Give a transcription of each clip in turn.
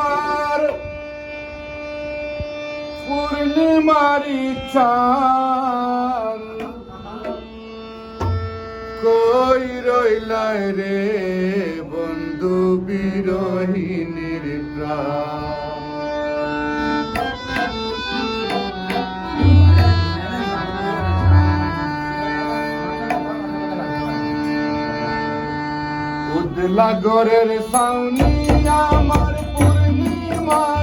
আমার পূর্ণিমারি চাঁদ। কই রইলাই রে বন্ধু বিরোহিনীর প্রাণ? উদলা গরের সাউনি আমার পূর্ণিমারি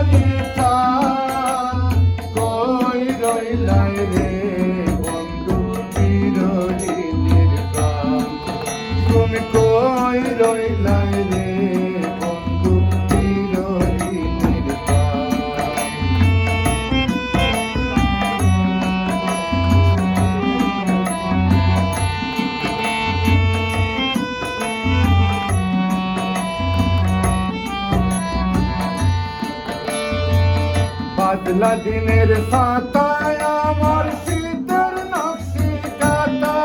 বাদলা দিনের সাতায় আমার শীতের নকশি কাটা।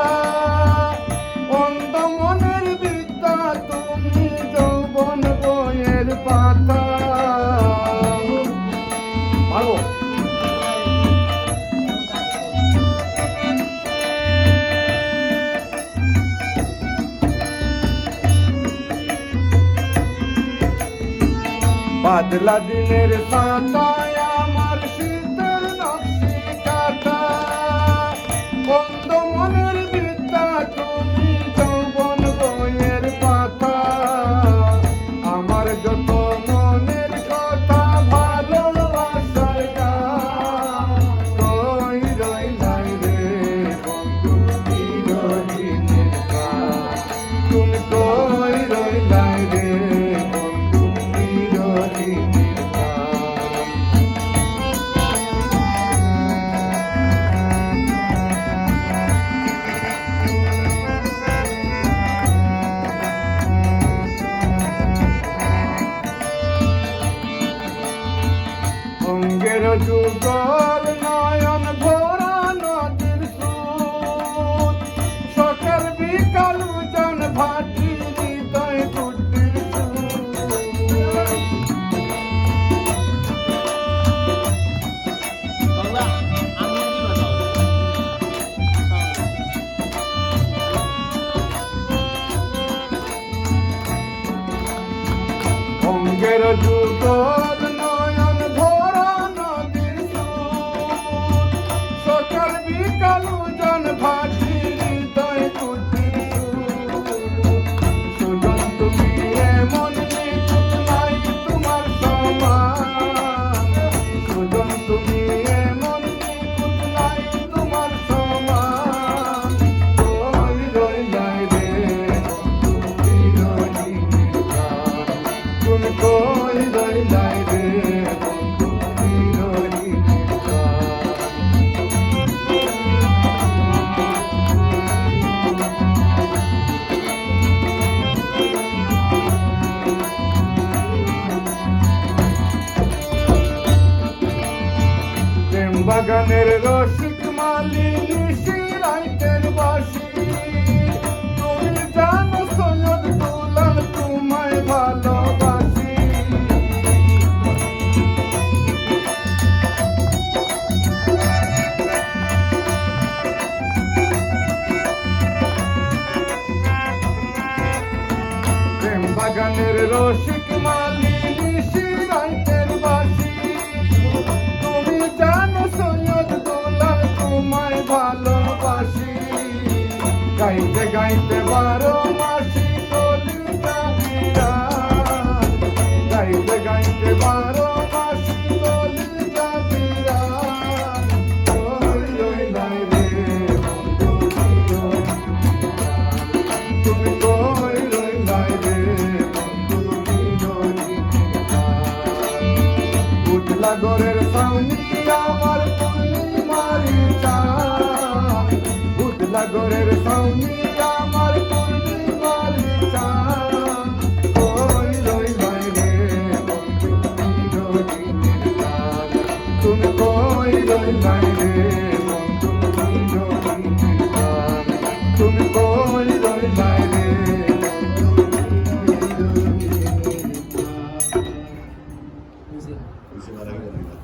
অন্ধ মনের বিদ্যা তুমি যৌবন বইয়ের পাতা। বাদলা দিনের সাতায় দুটো বাগানের রসিক বাসি। দুলাল তোমায় ভালোবাসি। প্রেম বাগানের রসিক শিরাইতের বাসি তোমায় ভালোবাসি। গাইতে গাইতে বারো মাসি কলিতা গাইতে গাইতে বারো মাসি কলিতা তুমি কই রইলাই রে উঠলা গরের সাউনি উঠলা গরের সাউনি